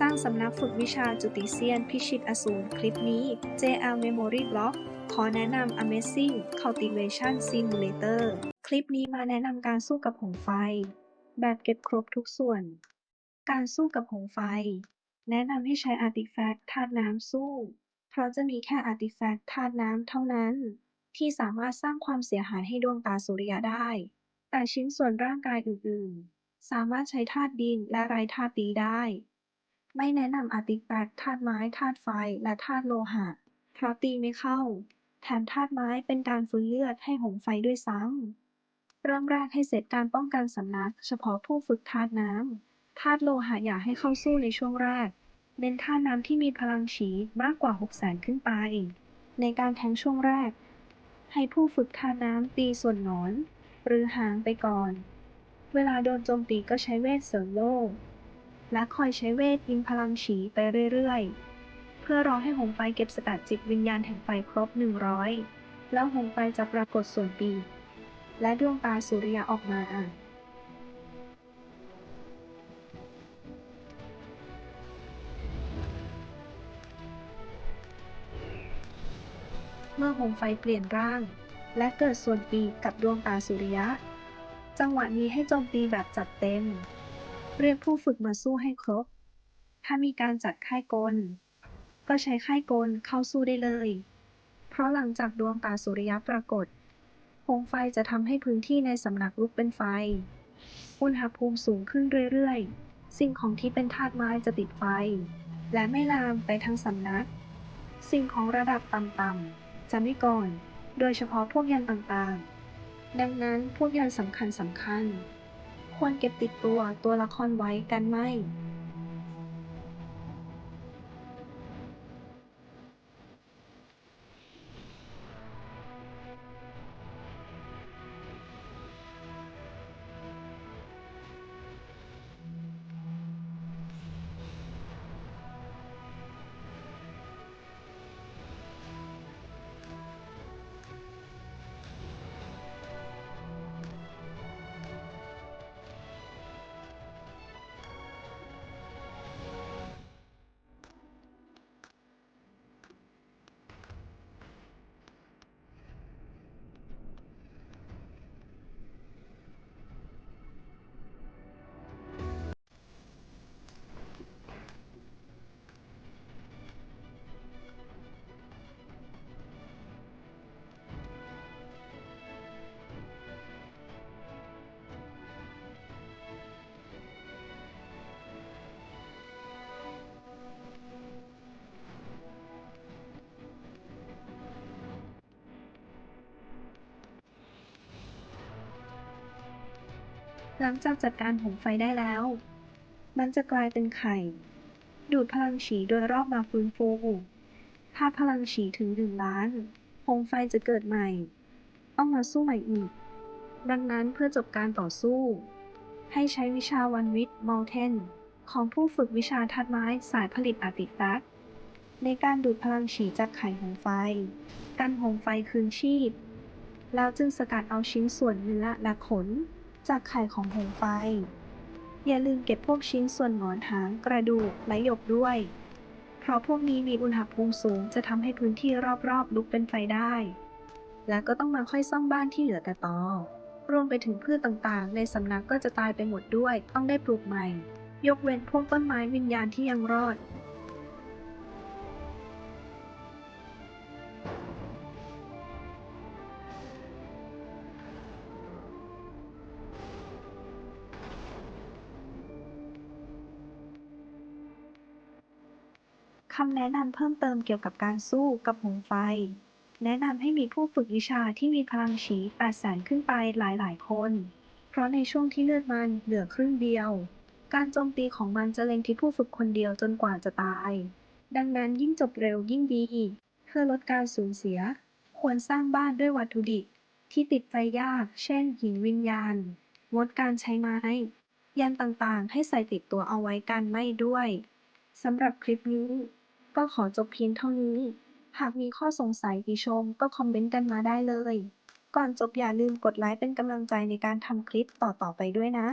สร้างสำนักฝึกวิชาจุติเซียน พิชิตอสูรคลิปนี้ JL Memory Block ขอแนะนำ Amazing Cultivation Simulator คลิปนี้มาแนะนำการสู้กับหงไฟ แบบเก็บครบทุกส่วน การสู้กับหงไฟ แนะนำให้ใช้อาร์ติแฟกต์ธาตุน้ำสู้ เพราะจะมีแค่อาร์ติแฟกต์ธาตุน้ำเท่านั้น ที่สามารถสร้างความเสียหายให้ดวงตาสุริยะได้ แต่ชิ้นส่วนร่างกายอื่นๆ สามารถใช้ธาตุดินและไรธาตุดีได้ ไม่แนะนำอาร์ติแฟกต์ธาตุไม้ ธาตุไฟ และธาตุโลหะ เพราะตีไม่เข้า แถมธาตุไม้เป็นการฟื้นเลือดให้หงส์ไฟด้วยซ้ำ เริ่มแรกให้เสร็จการป้องกันสำนัก เฉพาะผู้ฝึกธาตุน้ำ ธาตุโลหะอย่าให้เข้าสู้ในช่วงแรก เน้นธาตุน้ำที่มีพลังฉีดมากกว่า 6 0 0 0 0 0 ขึ้นไป ในการแทงช่วงแรก ให้ผู้ฝึกธาตุน้ำตีส่วนหนอน หรือหางไปก่อน เวลาโดนโจมตีก็ใช้เวทเสริมโล่ และคอยใช้เวทยิงพลังฉีไปเรื่อยๆ เพื่อรอให้หงไฟเก็บสกัดจิตวิญญาณแห่งไฟครบ 100 แล้วหงไฟจะปรากฏส่วนปีกและดวงตาสุริยะออกมาเมื่อหงไฟเปลี่ยนร่าง และเกิดส่วนปีกกับดวงตาสุริยะ จังหวะนี้ให้โจมตีแบบจัดเต็ม เรียกผู้ฝึกมาสู้ให้ครบ ถ้ามีการจัดค่ายกล ก็ใช้ค่ายกลเข้าสู้ได้เลย เพราะหลังจากดวงตาสุริยะปรากฏหงส์ไฟจะทำให้พื้นที่ในสำนักลุกเป็นไฟ อุณหภูมิสูงขึ้นเรื่อยๆ สิ่งของที่เป็นธาตุไม้จะติดไฟ และไม่ลามไปทั้งสำนัก สิ่งของระดับต่ำๆจะไม่ก่อน โดยเฉพาะพวกยันต่างๆ ดังนั้นพวกยันสำคัญสำคัญๆ ควรเก็บติดตัวตัวละครไว้กันไม่ หลังจากจัดการหงไฟได้แล้ว มันจะกลายเป็นไข่ ดูดพลังฉีโดยรอบมาฟื้นฟู ถ้าพลังฉีถึงหนึ่งล้านหงไฟจะเกิดใหม่ ต้องมาสู้ใหม่อีก ดังนั้นเพื่อจบการต่อสู้ ให้ใช้วิชาวันวิทย์มอลเทนของผู้ฝึกวิชาทัดไม้สายผลิตอาติแฟกในการดูดพลังฉีจากไข่หงไฟ กันหงไฟคืนชีพ แล้วจึงสกัดเอาชิ้นส่วนเนื้อและขน จากไข่ของหงส์ไฟ อย่าลืมเก็บพวกชิ้นส่วนหงอนหาง กระดูก และหยกด้วย เพราะพวกนี้มีอุณหภูมิสูงจะทำให้พื้นที่รอบๆลุกเป็นไฟได้ และก็ต้องมาค่อยซ่อมบ้านที่เหลือแต่ตอ รวมไปถึงพืชต่างๆ ในสำนักก็จะตายไปหมดด้วย ต้องได้ปลูกใหม่ ยกเว้นพวกต้นไม้วิญญาณที่ยังรอด คำแนะนำเพิ่มเติมเกี่ยวกับการสู้กับหงไฟ แนะนำให้มีผู้ฝึกวิชาที่มีพลังฉี8แสนขึ้นไปหลาย ๆ คน เพราะในช่วงที่เลือดมันเหลือครึ่งเดียว การโจมตีของมันจะเล็งที่ผู้ฝึกคนเดียวจนกว่าจะตาย ดังนั้นยิ่งจบเร็วยิ่งดี เพื่อลดการสูญเสีย ควรสร้างบ้านด้วยวัตถุดิบที่ติดไฟยาก เช่น หินวิญญาณ งดการใช้ไม้ ยันต่างๆ ให้ใส่ติดตัวเอาไว้กันไม่ด้วยสำหรับคลิปนี้ ก็ขอจบเพียงเท่านี้ หากมีข้อสงสัยติชมก็คอมเมนต์กันมาได้เลย ก่อนจบอย่าลืมกดไลค์เป็นกำลังใจในการทำคลิปต่อๆไปด้วยนะ